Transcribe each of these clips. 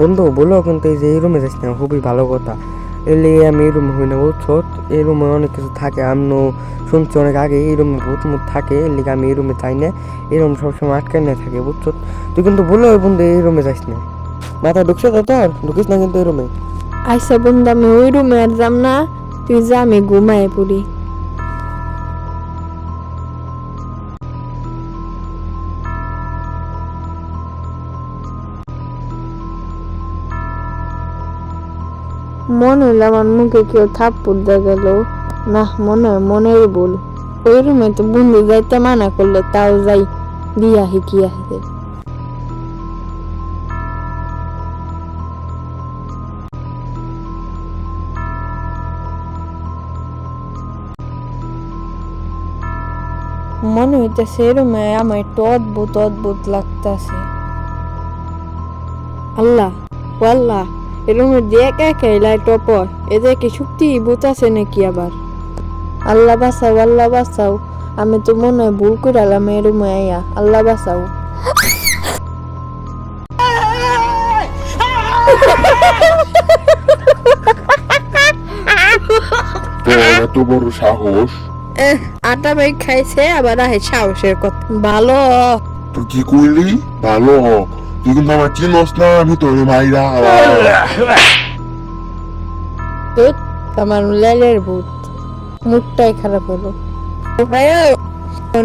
বন্ধু, বলো কিন্তু এই যে এই রুমে যাস না, খুবই ভালো কথা। এলে আমি এই রুমে হই না, বুঝছ? এই রুমে অনেক কিছু থাকে আমি শুনছি অনেক আগে এই রুমে ভূত মুত থাকে, এর আমি এই রুমে চাই না। এই রুম সবসময় আটকে না থাকে, বুঝছ? তুই কিন্তু বলো বন্ধু, এই রুমে যাস না। মাথা ঢুকছে তো তোর? ঢুকিস না কিন্তু এই রুমে আইসা বন্ধু, আমি ওই রুমে আর যাম না। তুই যা, আমি ঘুমায় পড়ি। মনে হইল আমার মুখে কেউ থাপ্পড় দিয়ে গেল। না, মনে হয় মনের বল ওই রুমে তো বন্ধু যাইতে মানা করল তাও যাই, দিয়া হিকি আসে মনে হইতেছে রুমে আমার একটু অদ্ভুত অদ্ভুত লাগতেছে। আল্লাহ, ও আল্লাহ। এরুমে দিয়ে এদের কি ভূত আছে নাকি আবার? আল্লাহ বাঁচাও আল্লাহ বাঁচাও আমি তো মনে হয় ভুল করে আলাম আইয়া আল্লাহ বাঁচাও। এত বড় সাহস? এহ, আটা ভাই খাইছে আবার আহে সাহসের কথা। ভালো। তুই কি করলি ভালো। হ তুই কিন্তু আমার চিনস না আমি তোর মাইরা ভূত আমার লেলের ভূত। মুখটাই খারাপ হলো। ভাই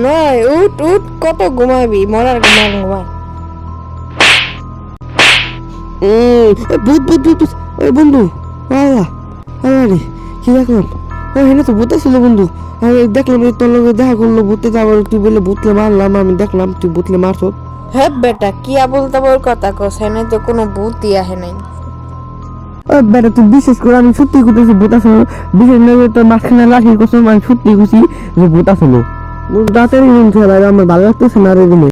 নয় উঠ উঠ কত ঘুমাবি? মরার ঘুমান ঘুমায় উম, এ ভূত ভূত ভূত ভূত। ওই বন্ধু আল্লাহ আল্লাহ রে কি দেখলাম? ও হেনে তো ভূত ছিল বন্ধু। আমি দেখলাম তোর লগে দেখা করল ভূতে আবার তুই বলে ভূতলে মারলাম আমি দেখলাম তুই ভূতলে মারছ। হ্যাঁ বেটা, কি আবল তাবল কথা কস, এনে তো কোনো ভূতই আহে নাই। বেটা, তুই বিশেষ করে আমি সত্যি করতেছি ভূত আসলো, বিশেষ করে তোর মাঝখানে লাঠির কসম, আমি সত্যি খুশি যে ভূত আসলো। দাঁতের ছিল আমার ভালো লাগতেছে না রে